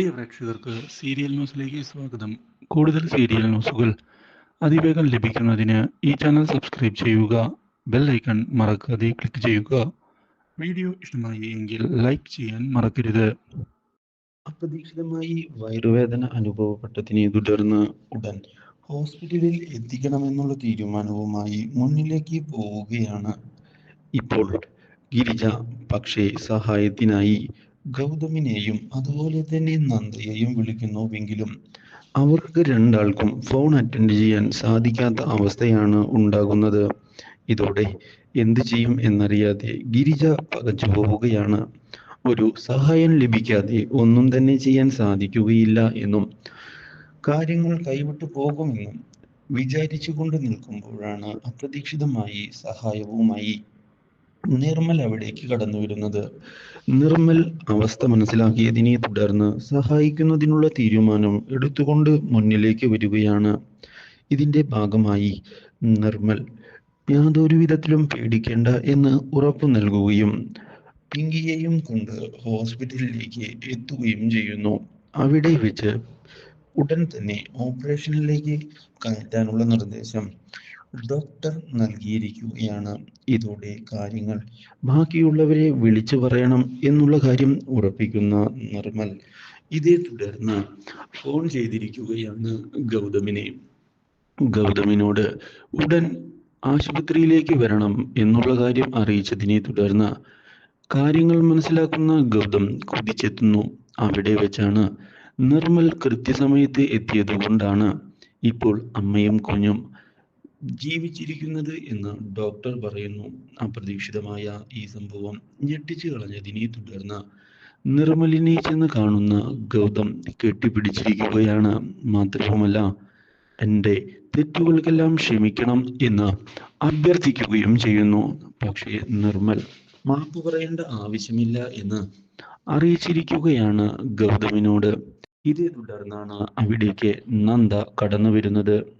പ്രിയ പ്രേക്ഷകർക്ക് സീരിയൽ ന്യൂസിലേക്ക് സ്വാഗതം. കൂടുതൽ സീരിയൽ ന്യൂസുകൾ അതിവേഗം ലഭിക്കുന്നതിന് ഈ ചാനൽ സബ്സ്ക്രൈബ് ചെയ്യുക ബെൽ ഐക്കൺ മറക്കാതെ ക്ലിക്ക് ചെയ്യുക. വീഡിയോ ഇഷ്ടമായി എങ്കിൽ ലൈക്ക് ചെയ്യാൻ മറക്കരുത്. അപ്രതീക്ഷിതമായി വയറുവേദന അനുഭവപ്പെട്ടതിനെ തുടർന്ന് ഉടൻ ഹോസ്പിറ്റലിൽ എത്തിക്കണമെന്നുള്ള തീരുമാനവുമായി മുന്നിലേക്ക് പോവുകയാണ് ഇപ്പോൾ. ഗിരിജ പക്ഷേ സഹായത്തിനായി ഗൗതമിനെയും അതുപോലെ തന്നെ നന്ദയെയും വിളിക്കുന്നുവെങ്കിലും അവർക്ക് രണ്ടാൾക്കും ഫോൺ അറ്റൻഡ് ചെയ്യാൻ സാധിക്കാത്ത അവസ്ഥയാണ് ഉണ്ടാകുന്നത്. ഇതോടെ എന്തു ചെയ്യും എന്നറിയാതെ ഗിരിജ പകച്ചു പോവുകയാണ്. ഒരു സഹായം ലഭിക്കാതെ ഒന്നും തന്നെ ചെയ്യാൻ സാധിക്കുകയില്ല എന്നും കാര്യങ്ങൾ കൈവിട്ടു പോകുമെന്നും വിചാരിച്ചുകൊണ്ട് നിൽക്കുമ്പോഴാണ് അപ്രതീക്ഷിതമായി സഹായവുമായി നിർമ്മൽ അവിടേക്ക് കടന്നു വരുന്നത്. നിർമ്മൽ അവസ്ഥ മനസ്സിലാക്കിയതിനെ തുടർന്ന് സഹായിക്കുന്നതിനുള്ള തീരുമാനം എടുത്തുകൊണ്ട് മുന്നിലേക്ക് വരികയാണ്. ഇതിന്റെ ഭാഗമായി നിർമ്മൽ യാതൊരു വിധത്തിലും പേടിക്കേണ്ട എന്ന് ഉറപ്പു നൽകുകയും പിങ്കിയെയും കൊണ്ട് ഹോസ്പിറ്റലിലേക്ക് എത്തുകയും ചെയ്യുന്നു. അവിടെ വെച്ച് ഉടൻ തന്നെ ഓപ്പറേഷനിലേക്ക് കയറ്റാനുള്ള നിർദ്ദേശം ഡോക്ടർ നൽകിയിരിക്കുകയാണ്. ഇതോടെ കാര്യങ്ങൾ ബാക്കിയുള്ളവരെ വിളിച്ചു പറയണം എന്നുള്ള കാര്യം ഉറപ്പിക്കുന്ന നിർമ്മൽ ഇതേ തുടർന്ന് ഫോൺ ചെയ്തിരിക്കുകയാണ് ഗൗതമിനെ. ഗൗതമിനോട് ഉടൻ ആശുപത്രിയിലേക്ക് വരണം എന്നുള്ള കാര്യം അറിയിച്ചതിനെ തുടർന്ന് കാര്യങ്ങൾ മനസ്സിലാക്കുന്ന ഗൗതം കുതിച്ചെത്തുന്നു. അവിടെ വെച്ചാണ് നിർമ്മൽ കൃത്യസമയത്ത് എത്തിയതുകൊണ്ടാണ് ഇപ്പോൾ അമ്മയും കുഞ്ഞും ജീവിച്ചിരിക്കുന്നത് എന്ന് ഡോക്ടർ പറയുന്നു. അപ്രതീക്ഷിതമായ ഈ സംഭവം ഞെട്ടിച്ചു കളഞ്ഞതിനെ തുടർന്ന് നിർമ്മലിനെ ചെന്ന് കാണുന്ന ഗൗതം കെട്ടിപ്പിടിച്ചിരിക്കുകയാണ്. മാത്രവുമല്ല എന്റെ തെറ്റുകൾക്കെല്ലാം ക്ഷമിക്കണം എന്ന് അഭ്യർത്ഥിക്കുകയും ചെയ്യുന്നു. പക്ഷേ നിർമ്മൽ മാപ്പ് പറയേണ്ട ആവശ്യമില്ല എന്ന് അറിയിച്ചിരിക്കുകയാണ് ഗൗതമിനോട്. ഇതേ തുടർന്നാണ് അവിടേക്ക് നന്ദ കടന്നു വരുന്നത്